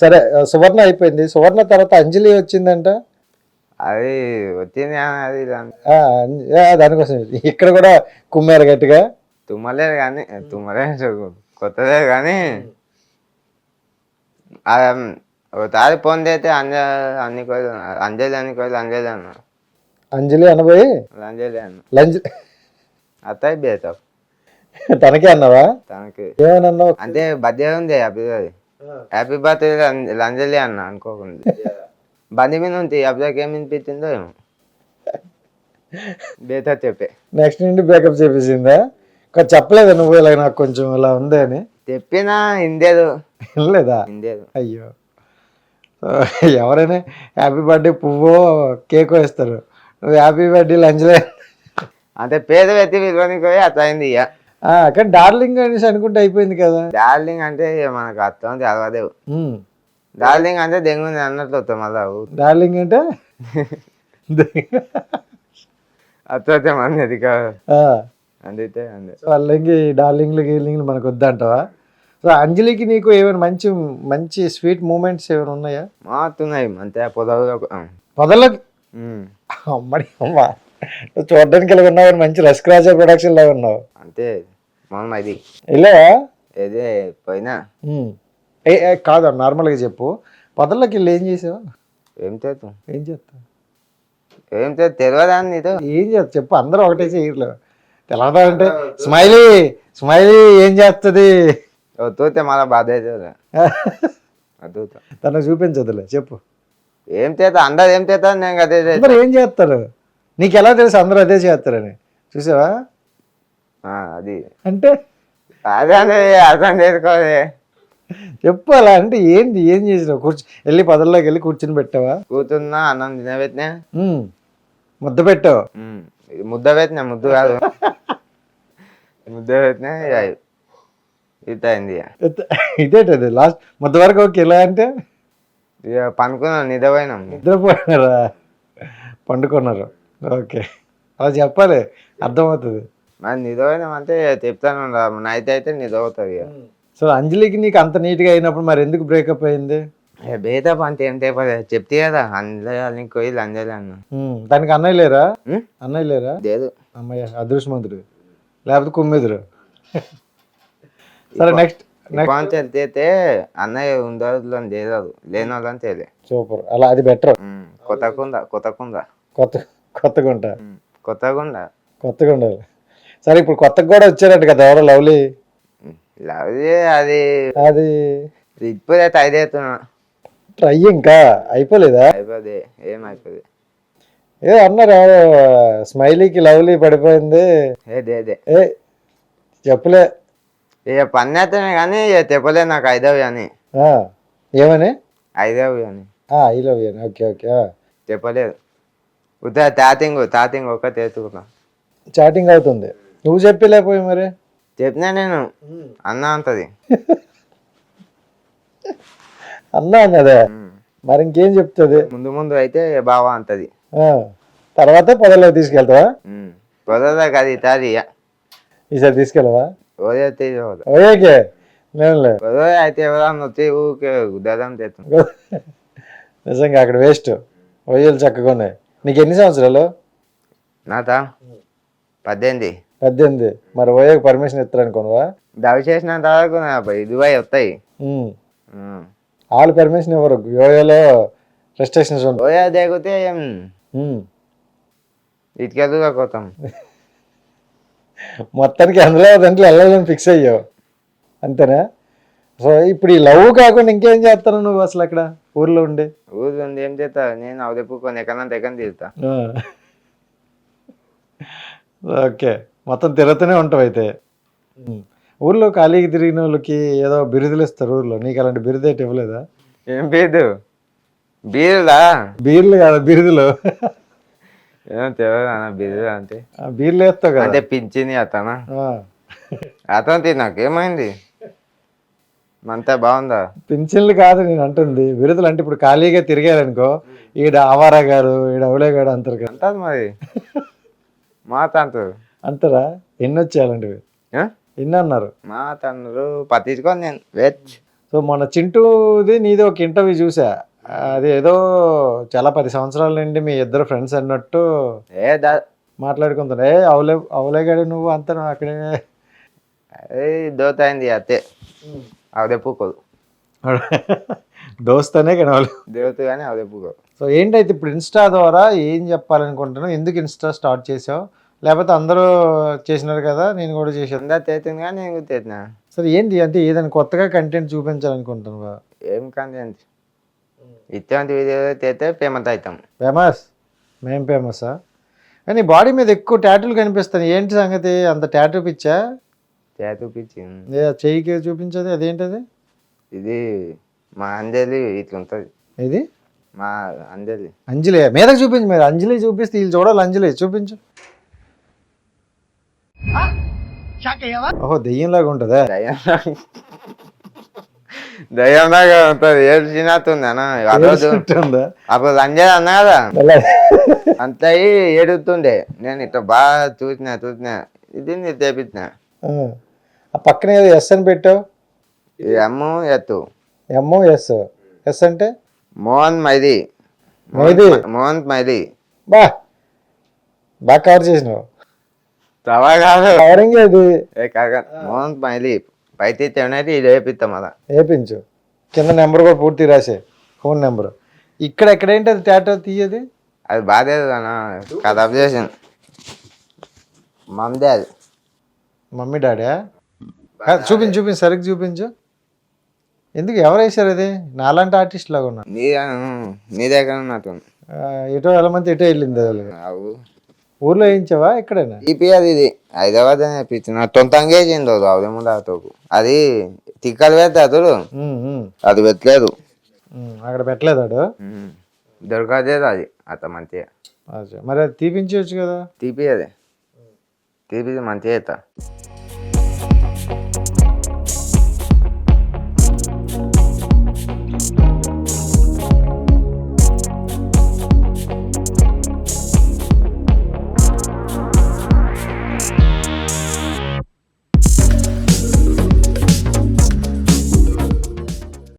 సరే సువర్ణ అయిపోయింది. సువర్ణ తర్వాత అంజలి వచ్చిందంట. అది వచ్చింది అది దానికోసం. ఇక్కడ కూడా కుమ్మారు గట్టిగా. తుమ్మలేదు కానీ తుమ్మలేదు కొత్తదే కానీ. ఒకసారి ఫోన్ చేస్తే అంజ అన్ని కోళ్ళు అంజలి అని కోళ్ళు అంజలి అన్న. అంజలి అనబోయి? అంజలి అన్న. లంజ్ అత్తాయి బేతావు తనకే అన్నావా? తనకి. ఏమని అన్నావు? అంటే బర్త్డే ఉంది హ్యాపీ హ్యాపీ బర్త్డే అంజలి అన్న అనుకోకుండా. బండి మీద ఉంది అబ్బాయికి ఏమి వినిపించిందో ఏమో. బేతా చెప్పే. నెక్స్ట్ నుండి బ్రేకప్ చేపించిందా కానీ చెప్పలేదా నువ్వు ఇలా నాకు కొంచెం ఇలా ఉంది అని? చెప్పినా ఇందేదు వినలేదా? ఇందేదు అయ్యో. ఎవరైనా హ్యాపీ బర్త్డే పువ్వు కేక్ వేస్తారు నువ్వు హ్యాపీ బర్త్డే లంచ్లే అంటే పేద వ్యక్తి విలువనికి పోయి అట్లా అయింది ఇక. కానీ డార్లింగ్ అనేసి అనుకుంటే అయిపోయింది కదా. డార్లింగ్ అంటే మనకు అర్థం ఉమ్. డార్లింగ్ అంటే దెంగుంది అన్నట్లు వస్తాం మళ్ళా? డార్లింగ్ అంటే? అత్తే మంది అది కాదు. అందుతే అందే సో వాళ్ళకి డార్లింగ్లు గీలింగ్లు మనకు వద్దంటావా? సో అంజలికి నీకు ఏమైనా మంచి మంచి స్వీట్ మూమెంట్స్ ఏమైనా ఉన్నాయా? మాతున్నాయి అంతే. పొదవులో మొదలకి అమ్మడి అమ్మ. చూడడానికి ఇలా ఉన్నావు మంచి రసకరాజా ప్రొడక్షన్ లాగా ఉన్నావు. అంతే. మనం అది ఇలా ఏదే పోయినా? కాదు నార్మల్గా చెప్పు. పొదల్లోకి వెళ్ళి ఏం చేసావు? ఏం చేస్తాం? ఏం చేస్తావు? ఏం చేస్తా? తెలియదా నీతో? ఏం చేస్తా చెప్పు అందరూ ఒకటే చేయట్లేదు తెలవదా అంటే స్మైలీ స్మైలీ ఏం చేస్తుంది? చూస్తే మళ్ళీ బాధ అవుతుంది తనకు చూపించదులే చెప్పు. ఏం చేస్తా? అందరు ఏం చేస్తా నేను అదే. అందరూ ఏం చేస్తారు? నీకు ఎలా తెలుసు అందరూ అదే చేస్తారని? చూసావా? అది. అంటే? అదే అర్థం చేసుకోవాలి. చెప్పు అలా అంటే ఏంటి ఏం చేసినావు? కూర్చు వెళ్ళి పదల్లోకి వెళ్ళి కూర్చుని పెట్టావా? కూర్చున్నా అన్నం తినబెట్టినా. ముద్ద పెట్టావు? ముద్ద పెట్టినా ముద్దు కాదు. ముద్ద పెట్టినా ఇది. అయింది ఇదేంటది? లాస్ట్ ముద్ద వరకు ఓకే ఎలా అంటే? ఇక పనుకున్నాం నిద్రపోయినాం. నిద్రపోయినారా? పండుకున్నారు. ఓకే. అలా చెప్పాలి అర్థమవుతుంది. మరి నిద్రపోయినాం అంటే చెప్తాను రా, నైట్ అయితే ఇక. సో అంజలికి నీకు అంత నీట్గా అయినప్పుడు మరి ఎందుకు బ్రేకప్ అయింది? ఇక బేతా పంట ఏం చెప్పలేదు చెప్తే కదా అంజలి కోయిలు అంజలి అన్న. దానికి అన్నయ్య లేరా? అన్నయ్య లేరా? లేదు. అమ్మయ్య అదృష్టమంతుడు లేకపోతే కుమ్మిదురు. సరే నెక్స్ట్ చెప్తే అన్నయ్య ఉండదు చేయదు లేని వాళ్ళని తెలియదు సూపర్. అలా అది బెటర్. కొత్తకుంద కొత్తకుంద కొత్త కొత్తగా ఉంటా కొత్తకుంద కొత్తగా ఉండాలి. సరే ఇప్పుడు కొత్తగా కూడా వచ్చారంట కదా ఎవరో లవ్లీ? లవ్ అది అది ఇప్పుడే టైడ్ అవుతున్నా. ట్రై ఇంకా అయిపోలేదా? అయిపోద్ది ఏమైపోద్ది ఏ అన్నారు ఎవరో స్మైలీకి లవ్లీ పడిపోయింది. ఏదే ఏ చెప్పలే. ఇక పని అవుతానే కానీ ఇక చెప్పలే నాకు ఐదవి అని. ఆ, ఏమని? ఐదవి అని. I love you okay okay చెప్పలేదు. ఉత్తా తాతింగ్ తాతింగ్ ఒక్క తెచ్చుకున్నా చాటింగ్ అవుతుంది. నువ్వు చెప్పలేకపోయి మరి. చెప్పినా నేను. అన్న అంటది. అన్నా అన్నదే. మరి ఇంకేం చెప్తుంది? ముందు ముందు అయితే బావా అంటది. ఆ, తర్వాత పొదలో తీసుకెళ్తావా? పొదదా కదా ఇక ఈసారి తీసుకెళ్ళవా? ఓకే. అయితే ఎవరన్నా వచ్చి ఊకే నిజంగా అక్కడ వేస్ట్. ఒయ్యలు చక్కగా ఉన్నాయి. నీకు ఎన్ని సంవత్సరాలు? నాతా పద్దెనిమిది. పద్దెనిమిది. మరి ఓయోకి పర్మిషన్ ఇస్తారనుకోనవా దవి చేసినంత వరకు నా ఇదివై వస్తాయి ఉమ్. వాళ్ళు పర్మిషన్ ఇవ్వరు. యోయోలో రెస్ట్రిక్షన్స్ ఉంటాయి. ఓయా దిగితే ఉమ్. ఇటుకెళ్ళుగా పోతాం. మొత్తానికి అందులో దాంట్లో వెళ్ళాలని ఫిక్స్ అయ్యావు. అంతేనా? సో ఇప్పుడు ఈ లవ్ కాకుండా ఇంకేం చేస్తాను నువ్వు అసలు అక్కడ? ఊర్లో ఉండి? ఊరు ఉంది ఏం చేస్తా? నేను కొన్ని ఎక్కడంత ఎక్కడ తీరుతా. ఆ. ఓకే. మొత్తం తిరుగుతూనే ఉంటావు అయితే. ఊర్లో ఖాళీకి తిరిగిన వాళ్ళకి ఏదో బిరుదులు ఇస్తారు ఊర్లో. నీకు అలాంటి బిరుదు అయితే ఇవ్వలేదా? ఏం బీదు బీరులా బీర్లు కాదు బిరుదులు. ఏం తెలియదు అన్న బీరు అంటే. ఆ, బీర్లు వేస్తావు కదా. అంటే పింఛని అతనా? ఆ. అతను నాకు ఏమైంది అంతా బాగుందా? పింఛన్లు కాదు నేను అంటుంది. బిరుదులు అంటే ఇప్పుడు ఖాళీగా తిరిగారనుకో ఈడ ఆవారా గారు ఈడ అవలే గారు అంటారు కదా. అంటది మరి. మా తండ్రు అంటారా? ఎన్ని వచ్చాయి అలాంటివి? ఎన్ని అన్నారు మా తండ్రు పట్టించుకొని నేను. వెచ్ సో మన చింటూది నీది ఒక ఇంటర్వ్యూ చూసా. అది ఏదో చాలా పది సంవత్సరాల నుండి మీ ఇద్దరు ఫ్రెండ్స్ అన్నట్టు ఏ దా మాట్లాడుకుంటున్నా. ఏ అవలే అవలేగాడు నువ్వు అంతా అక్కడే. ఏ దోత అయింది అత్తే అవదే పూకోదు. దోస్తనే కనవాలి దేవత కానీ అవదే పూకోదు. సో ఏంటైతే ఇప్పుడు ఇన్స్టా ద్వారా ఏం చెప్పాలనుకుంటున్నావు? ఎందుకు ఇన్స్టా స్టార్ట్ చేసావు? లేకపోతే అందరూ చేసినారు కదా నేను కూడా చేశాను అందరు కానీ నేను కూడా సరే ఏంటి అంటే ఏదైనా కొత్తగా కంటెంట్ చూపించాలనుకుంటున్నావా? ఏం కానీ అంత ఇటువంటి వీడియో తేతే పేమెంట్ అవుతాం. ఫేమస్ మేం ఫేమసా కానీ బాడీ మీద ఎక్కువ టాటూలు కనిపిస్తాయి. ఏంటి సంగతి? అంత టాటూ పిచ్చా? చూపించి ఏ చెయ్యికి చూపించదు? అదేంటది? ఇది మా అంజలి ఇట్లా ఉంటుంది. ఇది మా అంజలి. అంజలి మీదకి చూపించు మీరు అంజలి చూపిస్తే వీళ్ళు చూడాలి అంజలి చూపించు. ఓహో దెయ్యంలాగా ఉంటుందా? దయ్యం దయ్యంలాగా ఉంటుంది. అన్న ఆ రోజు ఉంటుందా అప్పుడు అంజలి అన్నా కదా? అంత అయ్యి ఏడుతుండే. నేను ఇట్లా బాగా చూసిన చూసిన ఇది నేను తెప్పించిన ఆ. పక్కన ఏదో ఎస్ అని పెట్టావు? అమ్ము ఎత్తు ఎంఓ ఎస్. ఎస్ అంటే? మోహన్ మైది. మైది. మోహన్ మైది. బా! బాగా కవర్ చేసినావు. తవా కాదు. కవరింగ్ అది ఏ కాక మోహన్ పైతే ఇది వేపిస్తాం వేపించు కింద నెంబర్ కూడా పూర్తి రాసే. Phone number. ఇక్కడ ఎక్కడేంటి అది టాటో తీయది? అది బాధేది అన్న. కథ చేసాను మమ్మదే అది. మమ్మీ డాడీ చూపించు చూపించు సరిగ్గా చూపించు. ఎందుకు ఎవరు వేసారు అది? నాలాంటి ఆర్టిస్ట్ లాగా ఉన్నా. నీ నీ దగ్గర ఉన్నట్టుంది ఆ, ఎటో వెళ్ళమంది ఎటో వెళ్ళింది అవు. ఊర్లో వేయించావా ఎక్కడైనా? ఈపీ అది ఇది. హైదరాబాద్ అని చెప్పించిన తొంతంగా వేసింది అవదేమో దాతోకు అది తిక్కలు పెడతా అతడు అది పెట్టలేదు. అక్కడ పెట్టలేదాడు ఉమ్. దొరకలేదు అది. అత మంచిగా. మరి అది తీపించవచ్చు కదా? తీపి అది తీపి మంచిగా అవుతా